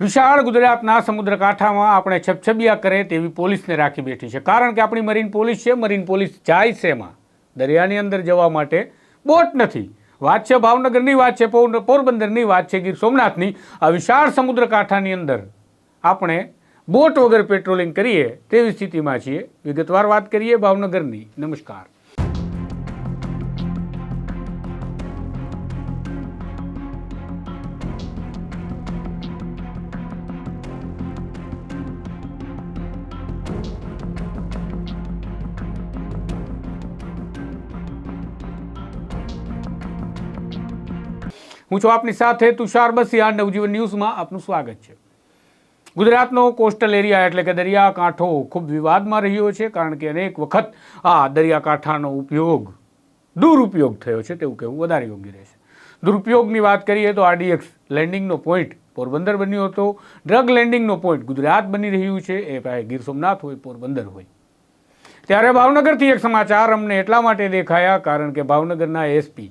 વિશાળ ગુજરાતના સમુદ્રકાંઠામાં આપણે છબછબિયા કરે તેવી પોલીસને રાખી બેઠી છે. કારણ કે આપણી મરીન પોલીસ છે, મરીન પોલીસ જાય છે એમાં. દરિયાની અંદર જવા માટે બોટ નથી. વાત છે ભાવનગરની, વાત છે પૌર- પોરબંદરની, વાત છે ગીર સોમનાથની. આ વિશાળ સમુદ્રકાંઠાની અંદર આપણે બોટ વગર પેટ્રોલિંગ કરીએ તેવી સ્થિતિમાં છીએ. વિગતવાર વાત કરીએ ભાવનગરની. નમસ્કાર. હું છું આપની સાથે તુષાર બસિયા નવજીવન ન્યૂઝમાં આપનું સ્વાગત છે. ગુજરાતનો કોસ્ટલ એરિયા એટલે કે દરિયાકાંઠો ખૂબ વિવાદમાં રહ્યો છે કારણ કે અનેક વખત આ દરિયાકાંઠાનો ઉપયોગ દુરુપયોગ થયો છે તેવું કહેવું વધારે યોગ્ય રહેશે. દુરુપયોગની વાત કરીએ તો આરડીએક્સ લેન્ડિંગનો પોઈન્ટ પોરબંદર બન્યો હતો. ડ્રગ લેન્ડિંગનો પોઈન્ટ ગુજરાત બની રહ્યું છે. એ ભાઈ ગીર સોમનાથ હોય, પોરબંદર હોય. ત્યારે ભાવનગરથી એક સમાચાર અમને એટલા માટે દેખાયા કારણ કે ભાવનગરના એસપી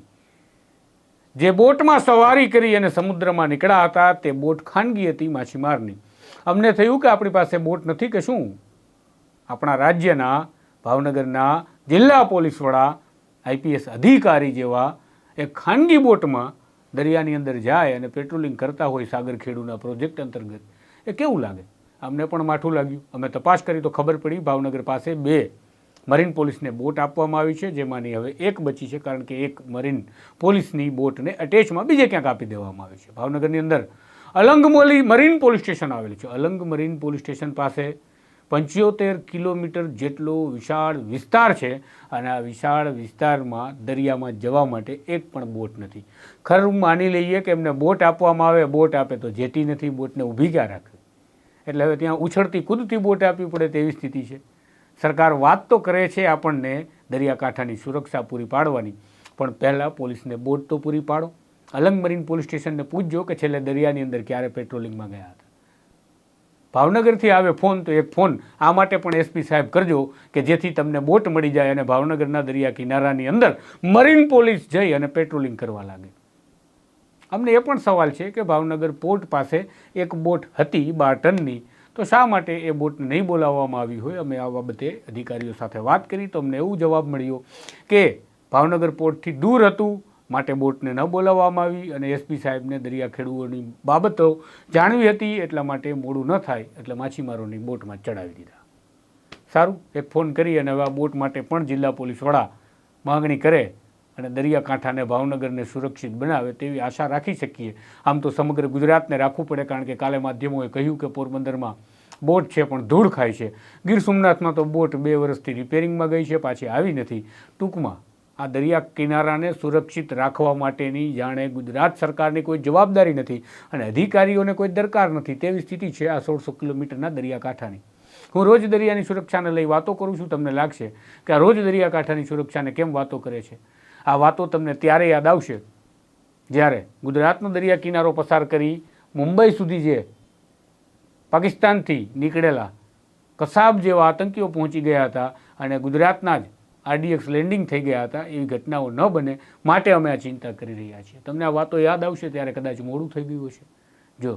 જે બોટમાં સવારી કરી અને સમુદ્રમાં નીકળ્યા હતા, તે બોટ ખાનગી હતી માછીમારની. અમને થયું કે આપણી પાસે બોટ નથી કે શું? આપણા રાજ્યના, ભાવનગરના જિલ્લા પોલીસ વડા, આઈપીએસ અધિકારી જેવા એક ખાનગી બોટમાં દરિયાની અંદર જાય અને પેટ્રોલિંગ કરતા હોય સાગરખેડુના પ્રોજેક્ટ અંતર્ગત. એ કેવું લાગે? અમને પણ માઠું લાગ્યું. અમે તપાસ કરી તો ખબર પડી, ભાવનગર પાસે બે મરીન પોલીસને બોટ આપવામાં આવી છે, જેમાંની હવે એક બચી છે, કારણ કે એક મરીન પોલીસની બોટને અટેચમાં બીજે ક્યાંક આપી દેવામાં આવી છે. ભાવનગરની અંદર અલંગમોલી મરીન પોલીસ સ્ટેશન આવેલું છે. અલંગ મરીન પોલીસ સ્ટેશન પાસે પંચોતેર કિલોમીટર જેટલો વિશાળ વિસ્તાર છે અને આ વિશાળ વિસ્તારમાં દરિયામાં જવા માટે એક પણ બોટ નથી. ખરું માની લઈએ કે એમને બોટ આપવામાં આવે, બોટ આપે તો જેટી નથી, બોટને ઊભી ક્યાં રાખે એટલે હવે ત્યાં ઉછળતી કૂદતી બોટ આપવી પડે તેવી સ્થિતિ છે. સરકાર વાત તો કરે છે આપણને દરિયાકાંઠાની સુરક્ષા પૂરી પાડવાની, પણ પહેલાં પોલીસને બોટ તો પૂરી પાડો. અલંગ મરીન પોલીસ સ્ટેશનને પૂછજો કે છેલ્લે દરિયાની અંદર ક્યારે પેટ્રોલિંગમાં ગયા હતા. ભાવનગરથી આવે ફોન તો એક ફોન. આ માટે પણ એસપી સાહેબ કરજો કે જેથી તમને બોટ મળી જાય અને ભાવનગરના દરિયા કિનારાની અંદર મરીન પોલીસ જઈ અને પેટ્રોલિંગ કરવા લાગે. અમને એ પણ સવાલ છે કે ભાવનગર પોર્ટ પાસે એક બોટ હતી બાર ટનની. તો શા માટે એ બોટને નહીં બોલાવવામાં આવી હોય? અમે આ બાબતે અધિકારીઓ સાથે વાત કરી, તો અમને એવું જવાબ મળ્યો કે ભાવનગર પોર્ટથી દૂર હતું, માટે બોટને ન બોલાવવામાં આવી અને એસપી સાહેબને દરિયા ખેડૂઓની બાબતો જાણવી હતી, એટલા માટે મોડું ન થાય, એટલે માછીમારોની બોટમાં ચડાવી દીધા. સારું, એક ફોન કરી અને હવે આ બોટ માટે પણ જિલ્લા પોલીસ વડા માંગણી કરે અને દરિયાકાંઠાને ભાવનગરને સુરક્ષિત બનાવે તેવી આશા રાખી શકીએ. આમ તો સમગ્ર ગુજરાતને રાખવું પડે કારણ કે કાલે માધ્યમોએ કહ્યું કે પોરબંદરમાં બોટ છે પણ ધૂળ ખાય છે. ગીર સોમનાથમાં તો બોટ બે વર્ષથી રિપેરિંગમાં ગઈ છે, પાછી આવી નથી. ટૂંકમાં આ દરિયા કિનારાને સુરક્ષિત રાખવા માટેની જાણે ગુજરાત સરકારની કોઈ જવાબદારી નથી અને અધિકારીઓને કોઈ દરકાર નથી તેવી સ્થિતિ છે આ સોળસો કિલોમીટરના દરિયાકાંઠાની. હું રોજ દરિયાની સુરક્ષાને લઈ વાતો કરું છું. તમને લાગશે કે આ રોજ દરિયાકાંઠાની સુરક્ષાને કેમ વાતો કરે છે? આ વાતો તમને ત્યારે યાદ આવશે જ્યારે ગુજરાતનો દરિયા કિનારો પસાર કરી મુંબઈ સુધી જે પાકિસ્તાનથી નીકળેલા કસાબ જેવા આતંકીઓ પહોંચી ગયા હતા અને ગુજરાતના જ આરડીએક્સ લેન્ડિંગ થઈ ગયા હતા, એવી ઘટનાઓ ન બને માટે અમે આ ચિંતા કરી રહ્યા છીએ. તમને આ વાતો યાદ આવશે ત્યારે કદાચ મોડું થઈ ગયું હશે. જો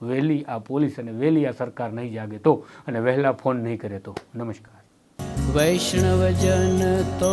વહેલી આ પોલીસ અને વહેલી આ સરકાર નહીં જાગે તો અને વહેલા ફોન નહીં કરે તો. નમસ્કાર. વૈષ્ણવજન તો